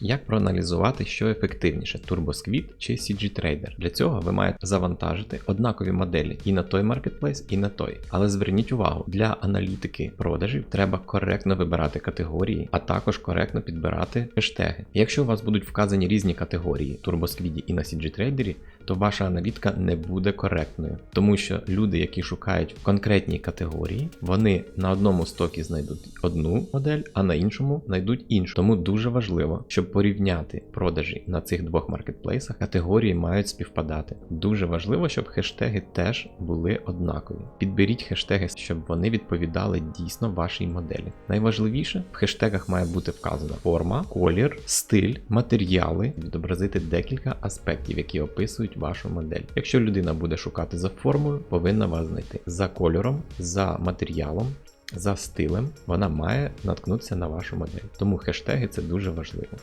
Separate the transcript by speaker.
Speaker 1: Як проаналізувати, що ефективніше TurboSquid чи CG Trader? Для цього ви маєте завантажити однакові моделі і на той маркетплейс, і на той. Але зверніть увагу, для аналітики продажів треба коректно вибирати категорії, а також коректно підбирати хештеги. Якщо у вас будуть вказані різні категорії TurboSquid і на CG Trader, то ваша аналітика не буде коректною, тому що люди, які шукають в конкретній категорії, вони на одному стокі знайдуть одну модель, а на іншому знайдуть іншу. Тому дуже важливо, щоб порівняти продажі на цих двох маркетплейсах, категорії мають співпадати. Дуже важливо, щоб хештеги теж були однакові. Підберіть хештеги, щоб вони відповідали дійсно вашій моделі. Найважливіше в хештегах має бути вказана форма, колір, стиль, матеріали, відобразити декілька аспектів, які описують вашу модель. Якщо людина буде шукати за формою, повинна вас знайти за кольором, за матеріалом. За стилем вона має наткнутися на вашу модель. Тому хештеги це дуже важливо.